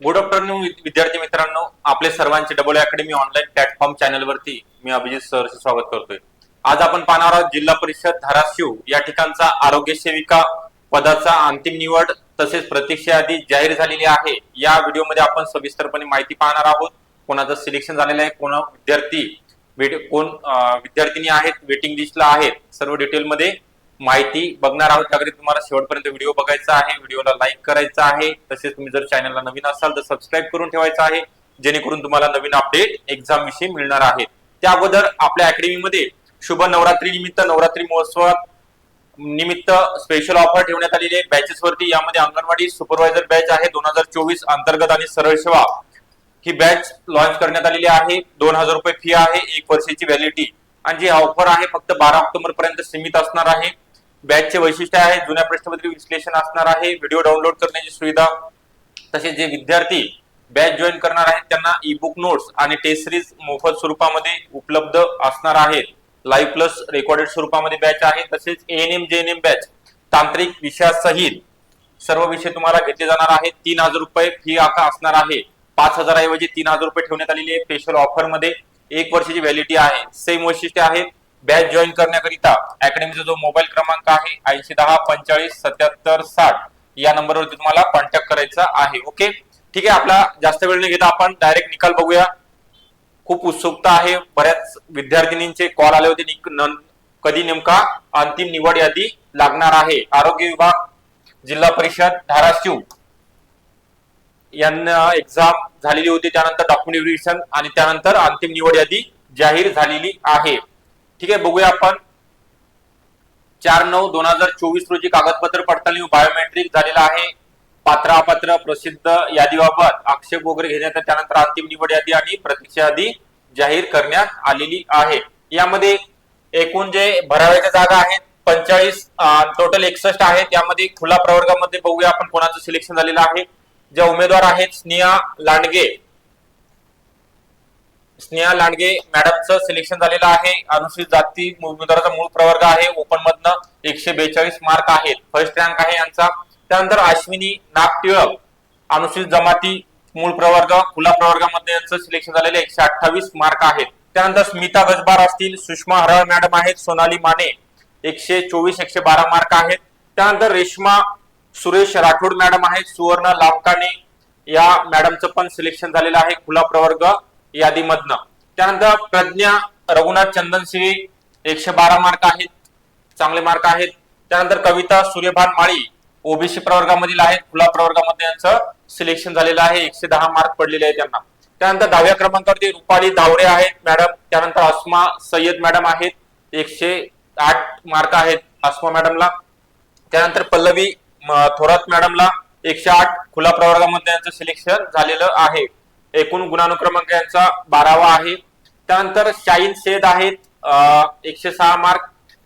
Good afternoon विद्यार्थी मित्रांनो. आपले सर्वांचे डबल अकॅडमी ऑनलाईन प्लॅटफॉर्म चॅनलवरती मी अभिजित सर स्वागत करतोय. आज आपण पाहणार आहोत जिल्हा परिषद धाराशिव. या ठिकाणचा आरोग्य सेविका पदाचा अंतिम निवड तसेच प्रतीक्षा यादी जाहीर झालेली आहे. या व्हिडिओमध्ये आपण सविस्तरपणे माहिती पाहणार आहोत. कोणाचं सिलेक्शन झालेलं आहे कोण विद्यार्थी कोण विद्यार्थिनी आहेत वेटिंग लिस्टला आहेत. सर्व डिटेलमध्ये माहिती बघणार आहोत. त्याकडे तुम्हाला शेवटपर्यंत व्हिडिओ बघायचा आहे. व्हिडिओला लाईक करायचा आहे. तसेच तुम्ही जर चॅनलला नवीन असाल तर सबस्क्राईब करून ठेवायचा आहे. जेणेकरून तुम्हाला नवीन अपडेट एक्झाम विषयी मिळणार आहे. त्या अगोदर आपल्या अकॅडमीमध्ये शुभ नवरात्री निमित्त नवरात्री महोत्सवात निमित्त स्पेशल ऑफर ठेवण्यात आलेली आहे. बॅचेस वरती यामध्ये अंगणवाडी सुपरवायझर बॅच आहे. दोन हजार चोवीस अंतर्गत आणि सरळ सेवा ही बॅच लॉन्च करण्यात आलेली आहे. दोन हजार रुपये फी आहे. एक वर्षाची व्हॅलिडिटी आणि जी ऑफर आहे फक्त बारा ऑक्टोबर पर्यंत सीमित असणार आहे. बॅचचे वैशिष्ट्य आहे जुन्या प्रश्नपत्री विश्लेषण असणार आहे व्हिडिओ डाउनलोड करण्याची सुविधा तसेच जे विद्यार्थी बॅच जॉईन करणार आहेत त्यांना ई बुक नोट्स आणि टेस्ट सिरीज मोफत स्वरूपामध्ये उपलब्ध असणार आहेत. लाईव्ह प्लस रेकॉर्डेड स्वरूपामध्ये बॅच आहे तसेच एएनएम जेएनएम बॅच तांत्रिक विषयासहित सर्व विषय तुम्हाला घेतले जाणार आहेत. तीन हजार रुपये फी आका असणार आहे. पाच हजाराऐवजी तीन हजार रुपये ठेवण्यात आलेली आहे स्पेशल ऑफरमध्ये एक वर्षाची व्हॅलिडिटी आहे. सेम वैशिष्ट्य आहे. बॅच जॉईन करण्याकरिता अकॅडमीचा जो मोबाईल क्रमांक आहे ऐंशी दहा पंचेचाळीस सत्याहत्तर साठ या नंबरवरती तुम्हाला कॉन्टॅक्ट करायचा आहे. ओके? ठीक आहे आपला जास्त वेळ न घेता आपण डायरेक्ट निकाल बघूया. खूप उत्सुकता आहे. बऱ्याच विद्यार्थिनींचे कॉल आले होते. कधी नेमका अंतिम निवड यादी लागणार आहे? आरोग्य विभाग जिल्हा परिषद धाराशिव. यांना एक्झाम झालेली होती. त्यानंतर डॉक्युमेंट आणि त्यानंतर अंतिम निवड यादी जाहीर झालेली आहे. ठीक आहे बघूया आपण. चार नऊ दोन हजार चोवीस रोजी कागदपत्र पडताळणी बायोमेट्रिक झालेला आहे. पात्र अपात्र प्रसिद्ध यादीबाबत आक्षेप वगैरे घेण्यात त्यानंतर अंतिम निवड यादी आणि प्रतीक्षा यादी जाहीर करण्यात आलेली आहे. यामध्ये एकूण जे भराव्याच्या जागा आहेत पंचाळीस टोटल एकसष्ट आहेत. त्यामध्ये खुला प्रवर्गामध्ये बघूया आपण कोणाचं सिलेक्शन झालेलं आहे. ज्या उमेदवार आहेत स्नेहा लांडगे. स्नेहा लांडगे मॅडमचं सिलेक्शन झालेलं आहे. अनुसूचित जाती उमेदवाराचा मूळ प्रवर्ग आहे. ओपन मधनं एकशे बेचाळीस मार्क आहेत. फर्स्ट रँक आहे यांचा. त्यानंतर अश्विनी नाग टिळक अनुसूचित जमाती मूळ प्रवर्ग खुला प्रवर्गामध्ये यांचं सिलेक्शन झालेलं एकशे अठ्ठावीस मार्क आहेत. त्यानंतर स्मिता गजबार असतील. सुषमा हरळ मॅडम आहेत. सोनाली माने एकशे चोवीस एकशे बारा मार्क आहेत. त्यानंतर रेश्मा सुरेश राठोड मॅडम आहेत. सुवर्ण लामकाने या मॅडमचं पण सिलेक्शन झालेलं आहे. खुला प्रवर्ग यादीमधनं. त्यानंतर प्रज्ञा रघुनाथ चंदनशिवे एकशे बारा मार्क आहेत चांगले मार्क आहेत. त्यानंतर कविता सूर्यभान माळी ओबीसी प्रवर्गामधील आहेत. खुला प्रवर्गामध्ये यांचं सिलेक्शन झालेलं आहे. एकशे दहा मार्क पडलेले आहेत त्यांना. त्यानंतर दहाव्या क्रमांकावरती रुपाली धावरे आहेत मॅडम. त्यानंतर अस्मा सय्यद मॅडम आहेत. एकशे आठ मार्क आहेत अस्मा मॅडमला. त्यानंतर पल्लवी थोरात मॅडमला एकशे आठ. खुला प्रवर्गामध्ये यांचं सिलेक्शन झालेलं आहे. एकूण गुणानुक्रमांक यांचा बारावा आहे. त्यानंतर शाहीन शेद आहेत एकशे सहा मार्क.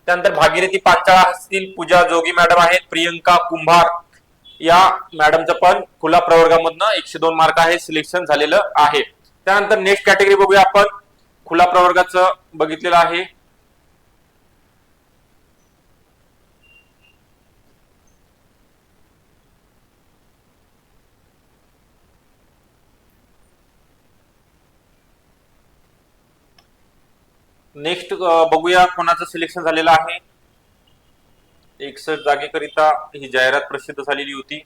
त्यानंतर भागीरथी पांचाळा असतील पूजा जोगी मॅडम आहेत प्रियंका कुंभार. या मॅडमचं पण खुला प्रवर्गामधनं एकशे दोन मार्क आहे सिलेक्शन झालेलं आहे. त्यानंतर नेक्स्ट कॅटेगरी बघूया आपण. खुला प्रवर्गाचं बघितलेलं आहे. नेक्स्ट बघूया कोणाचं सिलेक्शन झालेलं आहे. एकसष्ट जागेकरिता ही जाहिरात प्रसिद्ध झालेली होती.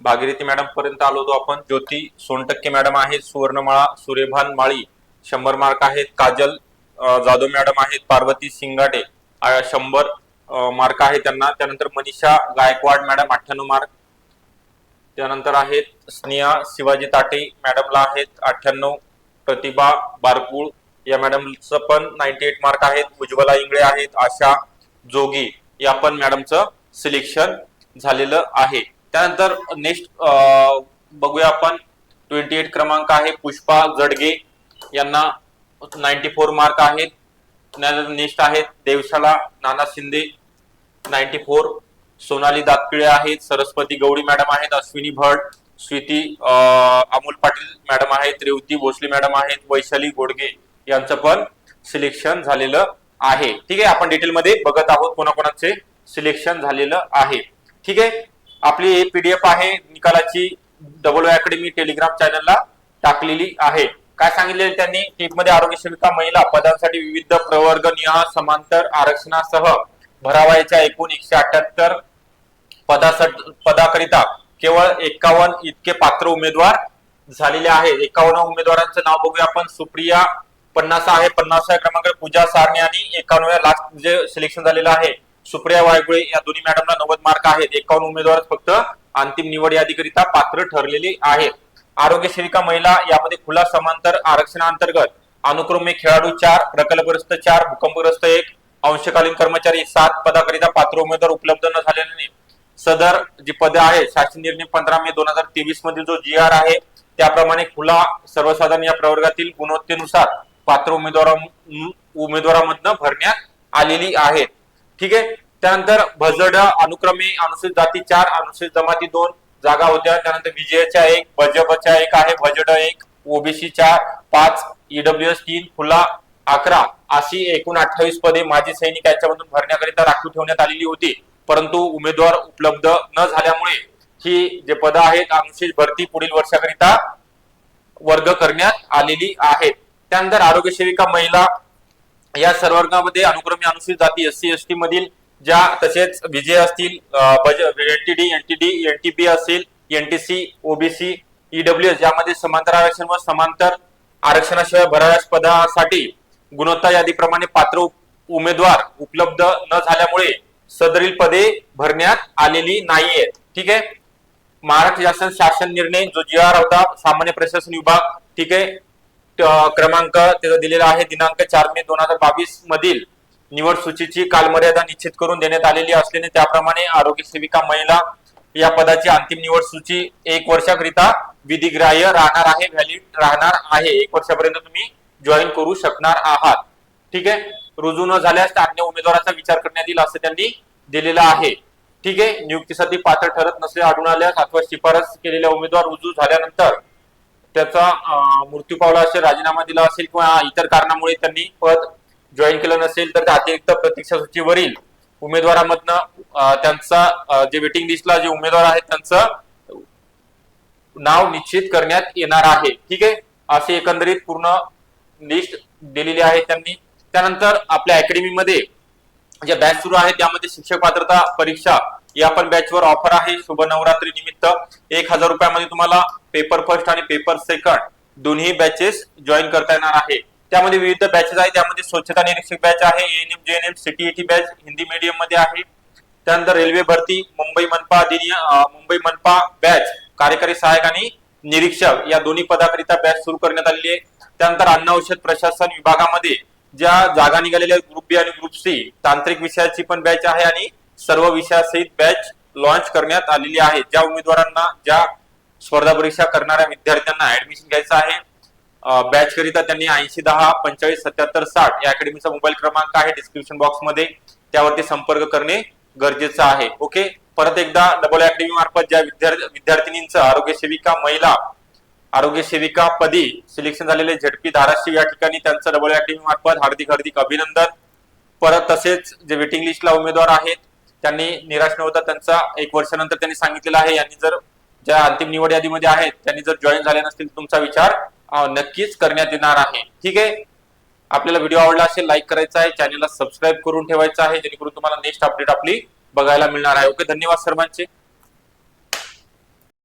भागीरथी मॅडम पर्यंत आलो होतो आपण. ज्योती सोनटक्के मॅडम आहेत. सुवर्णमाळा सुरेभान माळी शंभर मार्क आहेत. काजल जाधव मॅडम आहेत. पार्वती सिंगाटे शंभर मार्क आहे त्यांना. त्यानंतर मनीषा गायकवाड मॅडम अठ्ठ्याण्णव मार्क. त्यानंतर आहेत स्नेहा शिवाजी ताटे मॅडमला आहेत. अठ्ठ्याण्णव प्रतिभा बारकुळ या मॅडमचं पण नाईन्टी एट मार्क आहेत. उज्ज्वला इंगळे आहेत. आशा जोगी या पण मॅडमचं सिलेक्शन झालेलं आहे. त्यानंतर नेक्स्ट बघूया आपण ट्वेंटी एट क्रमांक आहे. पुष्पा जडगे यांना नाईन्टी फोर मार्क आहेत नेक्स्ट आहेत देवशाला नाना शिंदे नाईन्टी फोर सोनाली दातपिळे आहेत. सरस्वती गवडी मॅडम आहेत. अश्विनी भट स्वीती अमोल पाटील मॅडम आहेत. रेवती भोसले मॅडम आहेत. वैशाली गोडगे यांचं पण सिलेक्शन झालेलं आहे. ठीक आहे आपण डिटेलमध्ये बघत आहोत कोणाकोणाचे सिलेक्शन झालेलं आहे. ठीक आहे आपली पीडीएफ आहे निकालाची डबल अकॅडमी टेलिग्राम चॅनलला टाकलेली आहे. काय सांगितले त्यांनी? टीपमध्ये आरोग्य सेविका महिला पदांसाठी विविध प्रवर्ग निहाय समांतर आरक्षणासह भरावायच्या एकूण एकशे अठ्याहत्तर पदासाठी पदाकरिता केवळ एकावन्न इतके पात्र उमेदवार झालेले आहे एकावन्न उमेदवारांचं नाव बघूया आपण. सुप्रिया पन्नास आहे पन्नासाव्या क्रमांक पूजा सारणे आणि एकावन्नव्या लास्ट जे सिलेक्शन झालेलं आहे सुप्रिया वायगुळे या दोन्ही मॅडमला नव्वद मार्क आहेत. एकावन्न उमेदवार फक्त अंतिम निवड यादीकरिता पात्र ठरलेले आहेत. आरोग्य सेविका महिला यामध्ये खुला समांतर आरक्षणाअंतर्गत अनुक्रमे खेळाडू चार प्रकल्पग्रस्त चार भूकंपग्रस्त एक अंशकालीन कर्मचारी सात पदाकरिता पात्र उमेदवार उपलब्ध न झाल्याने सदर जी पदे आहेत शासन निर्णय पंधरा मे दोन हजार तेवीस मधील जो जी आर आहे त्याप्रमाणे खुला सर्वसाधारण या प्रवर्गातील गुणवत्तेनुसार पात्र उमेदवारा उमेदवारामधनं भरण्यात आलेली आहेत. ठीक आहे? त्यानंतर भजड अनुक्रमे अनुसूचित जाती चार अनुसूचित जमाती दोन जागा होत्या. त्यानंतर विजयच्या एक बजपच्या एक आहे. भजड एक ओबीसी चार पाच ईडब्ल्यू एस तीन खुला अकरा अशी एकूण अठ्ठावीस पदे माजी सैनिक यांच्यामधून भरण्याकरिता राखीव ठेवण्यात आलेली होती. परंतु उमेदवार उपलब्ध न झाल्यामुळे ही जे पदं आहेत अनुसूचित भरती पुढील वर्षाकरिता वर्ग करण्यात आलेली आहेत. त्यानंतर आरोग्य सेविका महिला या सर्व वर्गामध्ये अनुक्रमे अनुसूचित जाती एससी एसटी मधील ज्या तसेच विजय असतील एनटीडी एनटीडी एनटीपी असेल एनटीसी ओबीसी ईडब्ल्यूएस यामध्ये समांतर आरक्षण व समांतर आरक्षणाशिवाय भराव्यास पदासाठी गुणवत्ता यादीप्रमाणे पात्र उमेदवार उपलब्ध न झाल्यामुळे सदरील पदे भरण्यात आलेली नाहीये. ठीक आहे? महाराष्ट्र शासन शासन निर्णय जो जी आर होता सामान्य प्रशासन विभाग ठीक आहे? क्रमांक त्याचा दिलेला आहे. दिनांक चार मे दोन हजार बावीस मधील निवड सूचीची कालमर्यादा निश्चित करून देण्यात आलेली असल्याने त्याप्रमाणे आरोग्य सेविका महिला या पदाची अंतिम निवड सूची एक वर्षाकरिता विधिग्राह्य राहणार आहे व्हॅलिड राहणार आहे. एक वर्षापर्यंत तुम्ही जॉईन करू शकणार आहात. ठीक आहे? रुजू न झाल्यास अन्य उमेदवाराचा विचार करण्यात येईल असं त्यांनी दिलेलं आहे. ठीक आहे? नियुक्तीसाठी पात्र ठरत नसले आढळून आल्यास अथवा शिफारस केलेल्या उमेदवार रुजू झाल्यानंतर त्याचा मृत्यू पावला असेल राजीनामा दिला असेल किंवा इतर कारणामुळे त्यांनी पद जॉईन केलं नसेल तर त्या अतिरिक्त प्रतीक्षा सूचीवरील उमेदवारामधनं त्यांचा जे वेटिंग लिस्टला जे उमेदवार आहेत त्यांचं नाव निश्चित करण्यात येणार आहे. ठीक आहे? असे एकंदरीत पूर्ण लिस्ट दिलेली आहे त्यांनी. त्यानंतर आपल्या अकॅडमीमध्ये ज्या बॅच सुरू आहे त्यामध्ये शिक्षक पात्रता परीक्षा या पण बॅचवर ऑफर आहे. शुभ नवरात्री निमित्त एक हजार रुपयामध्ये तुम्हाला पेपर फर्स्ट आणि पेपर सेकंड दोन्ही बॅचेस जॉईन करता येणार आहे. त्यामध्ये विविध बॅचेस आहेत. त्यामध्ये स्वच्छता निरीक्षक बॅच आहे ANM JNM CTET batch Hindi मीडियममध्ये आहे. त्यानंतर रेल्वे भरती मुंबई मनपा अधिनियम मुंबई मनपा बॅच कार्यकारी सहाय्यक आणि निरीक्षक या दोन्ही पदाकरिता बॅच सुरू करण्यात आलेली आहे. त्यानंतर अन्न औषध प्रशासन विभागामध्ये ज्या जागा निघालेल्या ग्रुप बी आणि ग्रुप सी तांत्रिक विषयाची पण बॅच आहे आणि सर्व विषयासहित बॅच लॉन्च करण्यात आलेली आहे. ज्या उमेदवारांना ज्या स्पर्धा परीक्षा करणाऱ्या विद्यार्थ्यांना ऍडमिशन घ्यायचं आहे. बॅच करिता त्यांनी ऐंशी दहा पंचेचाळीस सत्याहत्तर साठ या अकॅडमीचा मोबाईल क्रमांक आहे डिस्क्रिप्शन बॉक्समध्ये. त्यावरती संपर्क करणे गरजेचं आहे. ओके परत एकदा डबल अकॅडमी मार्फत ज्या विद्यार्थी विद्यार्थिनींचं आरोग्य सेविका महिला आरोग्य सेविका पदी सिलेक्शन झालेले झेडपी धाराशिव या ठिकाणी त्यांचं डबल अकॅडमी मार्फत हार्दिक हार्दिक अभिनंदन. परत तसेच जे वेटिंग लिस्टला उमेदवार आहेत त्यांनी निराश न होता त्यांचा एक वर्षानंतर त्यांनी सांगितलेलं आहे. यांनी जर ज्या अंतिम निवड यादीमध्ये आहेत त्यांनी जर जॉईन झाले नसतील तुमचा विचार नक्कीच करण्यात येणार आहे. ठीक आहे? आपल्याला व्हिडिओ आवडला असेल लाईक करायचा आहे चॅनलला सबस्क्राईब करून ठेवायचं आहे जेणेकरून तुम्हाला नेक्स्ट अपडेट आपली बघायला मिळणार आहे. ओके धन्यवाद सर्वांचे.